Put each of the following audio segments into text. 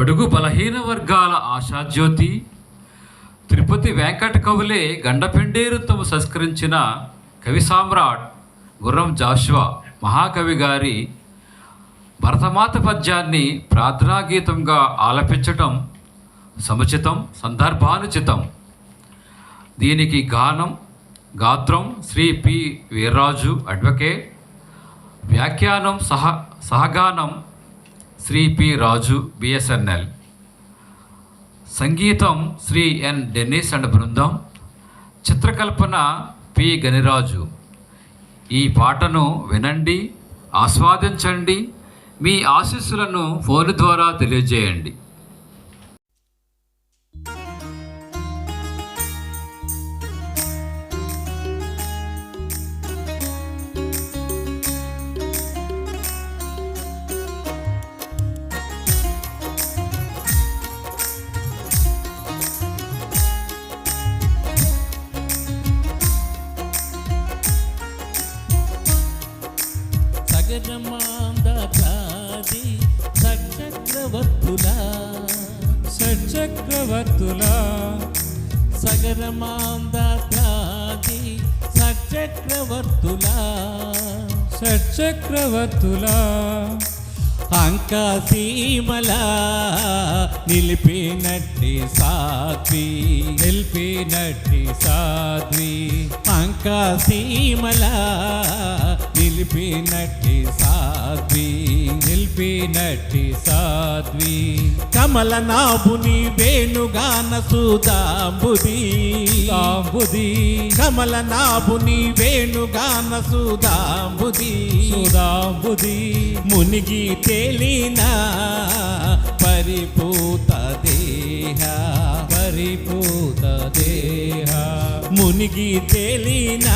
బడుగు బలహీన వర్గాల ఆశాజ్యోతి. తిరుపతి వెంకట కవులే గండపెండేరుతో సంస్కరించిన కవి సామ్రాట్ గుర్రం జాషువా మహాకవి గారి భరతమాత పద్యాన్ని ప్రార్థనా గీతంగా ఆలపించటం సముచితం సందర్భానుచితం. దీనికి గానం గాత్రం శ్రీ పి వీర్రాజు అడ్వకేట్. వ్యాఖ్యానం సహ సహగానం శ్రీ పి రాజు బిఎస్ఎన్ఎల్ సంగీతం శ్రీ ఎన్ డెన్నిస్ అండ్ బృందం. చిత్రకల్పన పి గనిరాజు ఈ పాటను వినండి ఆస్వాదించండి మీ ఆశీస్సులను ఫోన్ ద్వారా తెలియజేయండి. సగరమాందాది సచక్రవర్తులా షట్చక్రవర్తులా సగరమాందాది సచక్రవర్తులా షట్చక్రవర్తులా అంకాసీమల నిలిపినట్టి సాత్వి నిలిపినట్టి సాధ్వి. అంకాసీమల నిలిపినట్టి సాత్వి నిలిపినట్టి సాధ్వి. కమల నాభుని వేణుగాన సుధాంబుది. సాంబుది కమల నాభుని వేణుగాన సుధాంబుది. సుధాంబుది. మునిగి తేలిన పరిపూత దేహ. పరిపూత దేహ. మునిగి తేలిన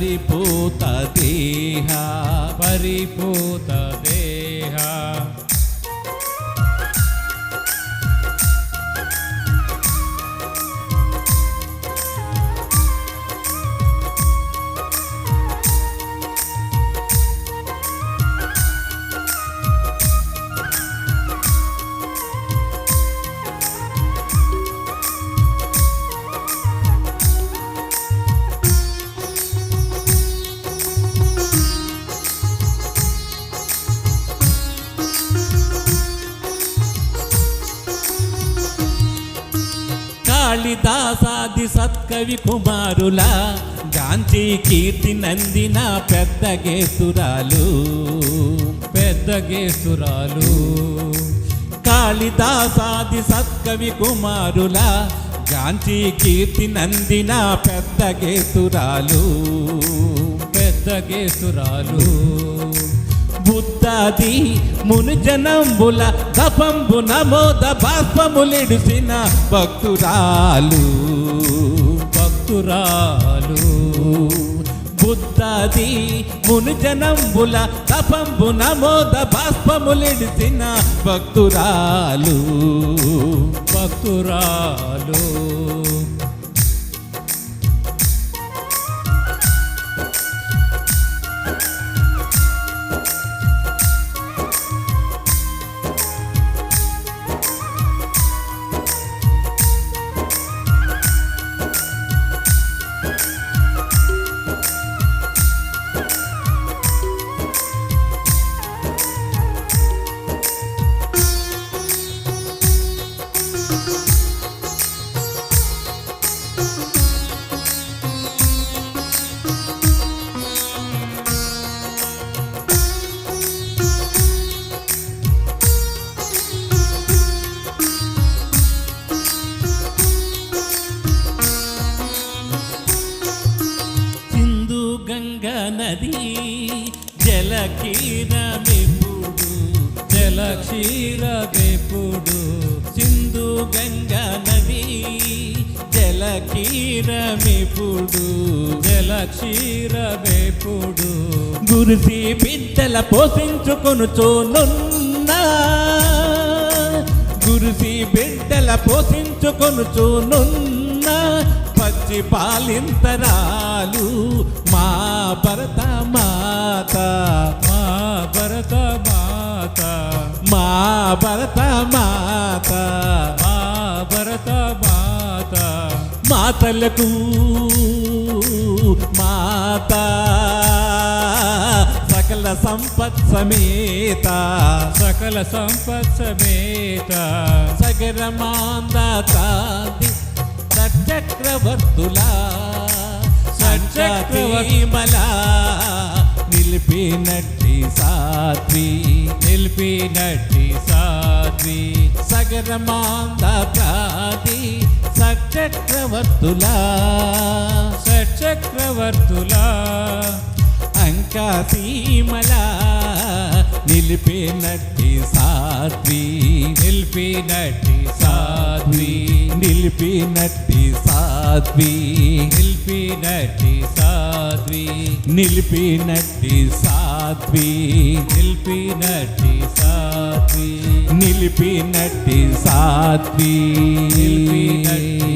పరిపూత దేహ పరిపూత కాళిదాసాది సత్కవి కుమారుల గాంధీ కీర్తి నందిన పెద్ద గేసురాలు పెద్ద గేసురాలు కాళిదాసాది సత్కవి కుమారుల గాంధీ కీర్తి నందిన పెద్ద గేసురాలు పెద్ద గేసురాలు బుద్ధాది ముని జనంబుల దపంబు నమోద బాష్పములిడిసిన భక్తురాలు భక్తురాలు. బుద్ధాది ముని జనంబుల తపంబు నమోద బాష్పములిడిసిన భక్తురాలు భక్తురాలు. జలకీరమిపుడు జల వేపుడు సింధు గంగా నది జలకీరమిపుడు జలక్షీర వేపుడు గురుసి బిడ్డల పోషించుకొనుచోనున్నా గురిసి బిడ్డల పోషించుకొనుచోనున్నా పచ్చి పాలింతరాలు మా భరత భరత మాత మా భరత మాత. మాతలకు మాత. సకల సంపత్ సమేత. సకల సంపత్ సమేత. సగరమాందాది సచక్రవర్తుల సచక్రవర్తి- సచక్రవర్తిమల నిలిపినట్టి సాత్వి. నిలిపినట్టి సాధ్వి సచక్రవర్తులా సచక్రవర్తులా అంకా సీమల నిలిపినట్టి సాధ్వి నిలిపినట్టి సాధ్వి నిలిపినట్టి సాధ్వి నిలిపినట్టి సాధ్వి నిలిపినట్టి సాధ్వి నిలిపినట్టి సాధ్వి నిలిపినట్టి సాధ్వి. నిలిపినట్టి